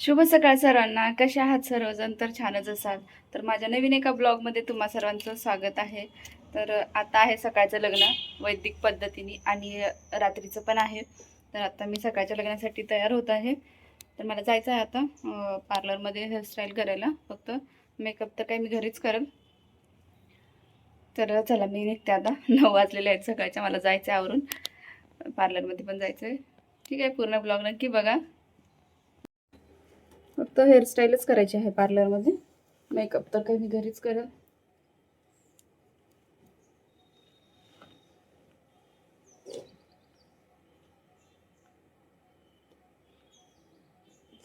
शुभ सकाळ सर्वांना कसे आहात सर्वजण? तर छानच असाल. तर माझ्या नवीन एका ब्लॉगमध्ये तुम्हा सर्वांचं स्वागत आहे. तर आता आहे सकाळचं लग्न वैदिक पद्धतीने आणि रात्रीचं पण आहे. तर आता मी सकाळच्या लग्नासाठी तयार होत आहे. तर मला जायचं आहे आता पार्लरमध्ये हेअरस्टाईल करायला फक्त. मेकअप तर काही मी घरीच करेल तर चला मी निघते आता. नऊ वाजलेले आहेत सकाळच्या. मला जायचं आहे आवरून. पार्लरमध्ये पण जायचं आहे ठीक आहे पूर्ण ब्लॉग नक्की बघा. फक्त हेअरस्टाईलच करायची आहे पार्लरमध्ये मेकअप तर काही मी घरीच करेल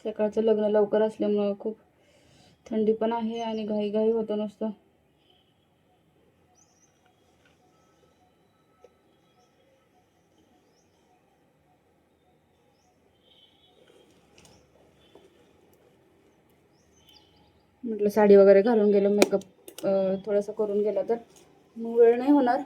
सकाळचं लग्न लवकर असल्यामुळं खूप थंडी पण आहे आणि घाई घाई होतं नुसतं. म्हटलं साडी वगैरे घालून गेलो मेकअप थोडंसं करून गेला तर मग वेळ नाही होणार.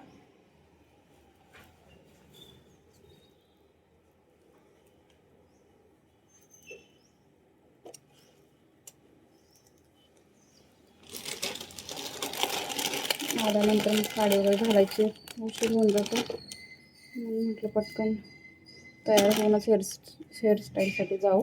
आल्यानंतर साडी वगैरे घालायची उशीर होऊन जातो. म्हणून म्हटलं पटकन तयार होऊनच हेअर हेअरस्टाईलसाठी जाऊ.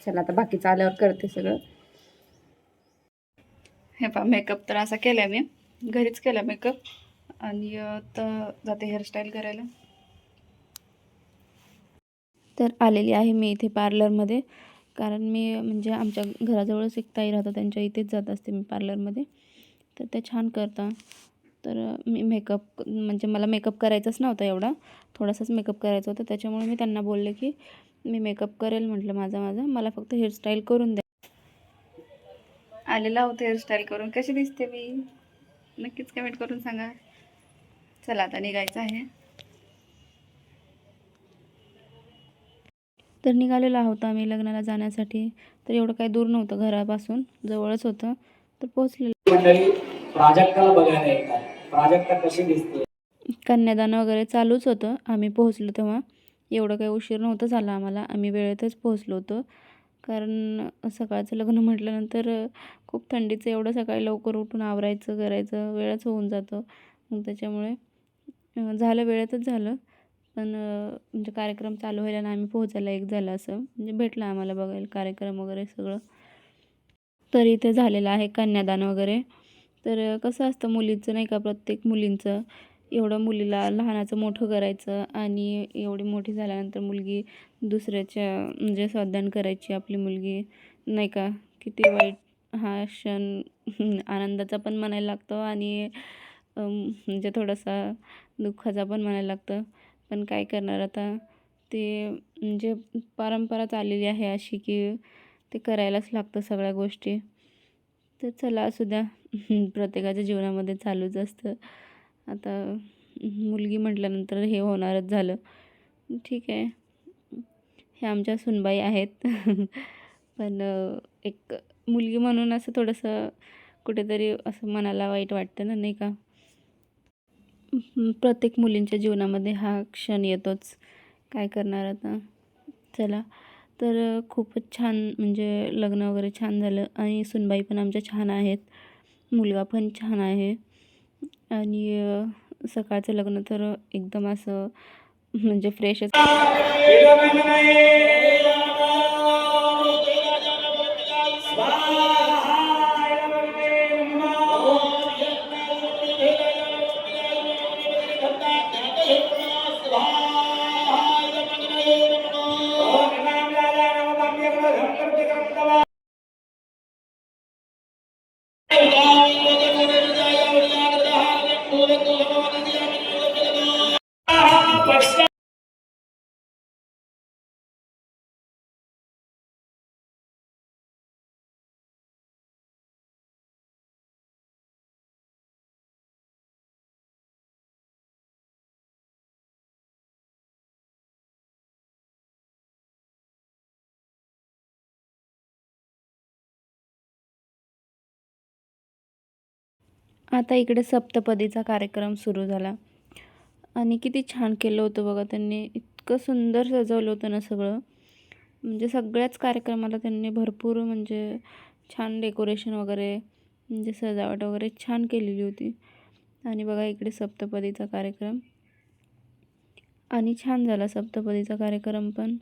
चला आता बाकीचं आल्यावर करते सगळं. हे पहा मेकअप तर असा केला मी. घरीच केला मेकअप आणि आता जाते हेअरस्टाईल करायला. तर आलेली आहे मी इथे पार्लरमध्ये कारण मी म्हणजे आमच्या घराजवळच एक ताई राहतात त्यांच्या इथेच जात असते मी पार्लरमध्ये तर ते छान करतात. तर मी मेकअप म्हणजे मला मेकअप करायचाच नव्हता एवढा. थोडासाच मेकअप करायचा होता. त्याच्यामुळे मी त्यांना बोलले की मी मेकअप करेल म्हटलं माझा माझा. मला फक्त हेअरस्टाईल करून द्या. आलेला होतं हेअरस्टाईल करून. कशी दिसते मी? नक्कीच कमेंट करून सांगा. चला आता निघायचं आहे. तर निघालेलो आहोत आम्ही लग्नाला जाण्यासाठी. तर एवढं काही दूर नव्हतं घरापासून. जवळच होतं. तर पोहोचलेलो. मंडळी प्राजक्ताला बघायला प्राजक्ता कशी दिसते? कन्यादान वगैरे चालूच होतं. आम्ही पोहोचलो तेव्हा. एवढं काही उशीर नव्हतं झाला आम्हाला. आम्ही वेळेतच पोहोचलो होतो. कारण सकाळचं लग्न म्हटल्यानंतर खूप थंडीचं एवढं सकाळी लवकर उठून आवरायचं करायचं वेळच होऊन जातं. मग त्याच्यामुळे झालं वेळेतच झालं. पण म्हणजे कार्यक्रम चालू व्हायला ना आम्ही पोहोचायला एक झालं असं. म्हणजे भेटलं आम्हाला बघायला कार्यक्रम वगैरे सगळं. तर इथे झालेलं आहे कन्यादान वगैरे. तर कसं असतं मुलीचं नाही का? प्रत्येक मुलींचं एवढं मुलीला लहानाचं मोठं करायचं आणि एवढी मोठी झाल्यानंतर मुलगी दुसऱ्याच्या म्हणजे स्वादान करायची आपली मुलगी. नाही का? किती वाईट हा क्षण. आनंदाचा पण म्हणायला लागतो आणि म्हणजे थोडासा दुःखाचा पण म्हणायला लागतं. पण काय करणार आता? ते म्हणजे परंपरा चाललेली आहे अशी की ते करायलाच लागतं सगळ्या गोष्टी. तर चला असू द्या. प्रत्येकाच्या जीवनामध्ये चालूच असतं. आता मुलगी म्हटल्यानंतर हे होणारच झालं. ठीक आहे. हे आमच्या सुनबाई आहेत. पण एक मुलगी म्हणून असं थोडंसं कुठेतरी असं मनाला वाईट वाटतं ना नाही का? प्रत्येक मुलींच्या जीवनामध्ये हा क्षण येतोच. काय करणार आता? चला. तर खूपच छान म्हणजे लग्न वगैरे छान झालं आणि सुनबाई पण आमच्या छान आहेत. मुलगा पण छान आहे. आणि सकाळचं लग्न तर एकदम असं म्हणजे फ्रेश आता इकडे सप्तपदीचा कार्यक्रम सुरू झाला. आणि किती छान केलं होतं बघा. त्यांनी इतकं सुंदर सजवलं होतं ना सगळं. म्हणजे सगळ्याच कार्यक्रमाला त्यांनी भरपूर म्हणजे छान डेकोरेशन वगैरे म्हणजे सजावट वगैरे छान केलेली होती. आणि बघा इकडे सप्तपदीचा कार्यक्रम. आणि छान झाला सप्तपदीचा कार्यक्रम पण.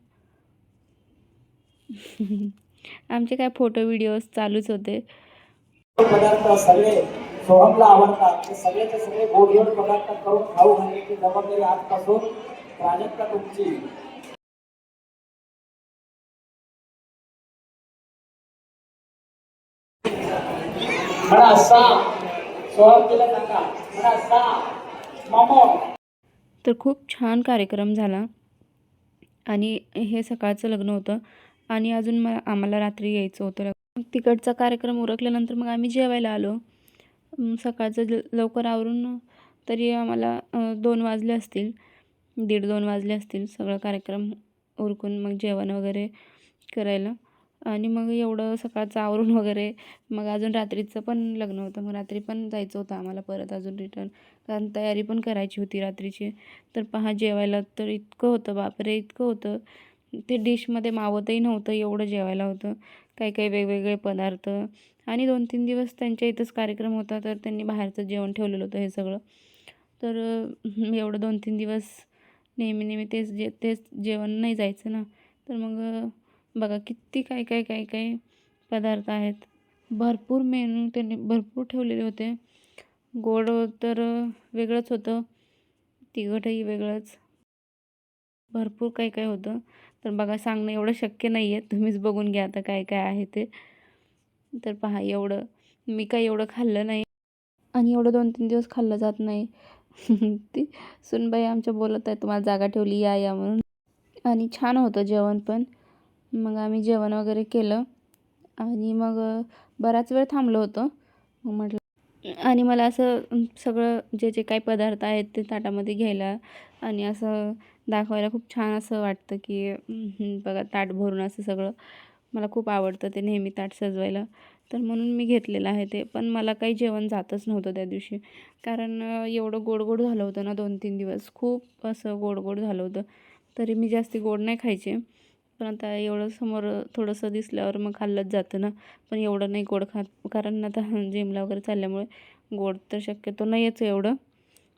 आमचे काय फोटो व्हिडिओज चालूच होते. सोहमला आवडतात ते सगळेचे सगळे गोड गोड पदार्थ करून खाऊ घालण्याची जबाबदारी आजपासून प्राजक्ता तुमची. म्हणा सा सोहम तिला सांगा. म्हणा सा मामो. तर खूप छान कार्यक्रम झाला. आणि हे सकाळचं लग्न होतं. आणि अजून मला आम्हाला रात्री यायचं होतं. तिकडचा कार्यक्रम उरकल्यानंतर मग आम्ही जेवायला आलो. सकाळचं ल लवकर आवरून तरी आम्हाला दोन वाजले असतील. दीड दोन वाजले असतील सगळं कार्यक्रम उरकून मग जेवण वगैरे करायला. आणि मग एवढं सकाळचं आवरून वगैरे मग अजून रात्रीचं पण लग्न होतं. मग रात्री पण जायचं होतं आम्हाला परत अजून रिटर्न कारण तयारी पण करायची होती रात्रीची. तर पहा जेवायला तर इतकं होतं बापरे इतकं होतं. ते डिशमध्ये मावतही नव्हतं एवढं जेवायला होतं. काही काही वेगवेगळे पदार्थ आणि दोन तीन दिवस त्यांच्या इथंच कार्यक्रम होता तर त्यांनी बाहेरचं जेवण ठेवलेलं होतं हे सगळं. तर एवढं दोन तीन दिवस नेहमी नेहमी तेच जे तेच जेवण नाही जायचं ना. तर मग बघा किती काय काय काय काय पदार्थ आहेत. भरपूर मेनू त्यांनी भरपूर ठेवलेले होते. गोड तर वेगळंच होतं. तिखटही वेगळंच. भरपूर काय काय होतं. तर बघा सांगणं एवढं शक्य नाही आहे तुम्हीच बघून घ्या आता काय काय आहे ते. तर पहा एवढं मी काही एवढं खाल्लं नाही आणि एवढं दोन तीन दिवस खाल्लं जात नाही. ती सुनबाई आमच्या बोलत आहे तुम्हाला जागा ठेवली या या म्हणून. आणि छान होतं जेवण पण. मग आम्ही जेवण वगैरे केलं आणि मग बराच वेळ थांबलो होतो. मग म्हटलं आणि मला असं सगळं जे जे काही पदार्थ आहेत ते ताटामध्ये घ्यायला आणि असं दाखवायला खूप छान असं वाटतं की बघा ताट भरून असं सगळं मला खूप आवडतं ते नेहमी ताट सजवायला. तर म्हणून मी घेतलेलं आहे ते. पण मला काही जेवण जातच नव्हतं त्या दिवशी. कारण एवढं गोड गोड झालं होतं ना दोन तीन दिवस. खूप असं गोड गोड झालं होतं. तरी मी जास्ती गोड नाही खायचे. पण आता एवढं समोर थोडंसं दिसल्यावर मग खाल्लंच जातं ना. पण एवढं नाही गोड खात. कारण आता जिमला वगैरे चालल्यामुळे गोड तर शक्यतो नाहीच एवढं.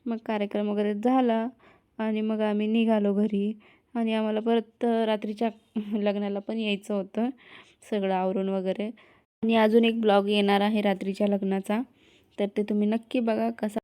मग कार्यक्रम वगैरे झाला आणि मग आम्ही निघालो घरी. आणि आम्हाला परत रात्रीच्या लग्नाला पण यायचं होतं सगळं आवरून वगैरे. आणि अजून एक ब्लॉग येणार आहे रात्रीच्या लग्नाचा तर ते तुम्ही नक्की बघा कसा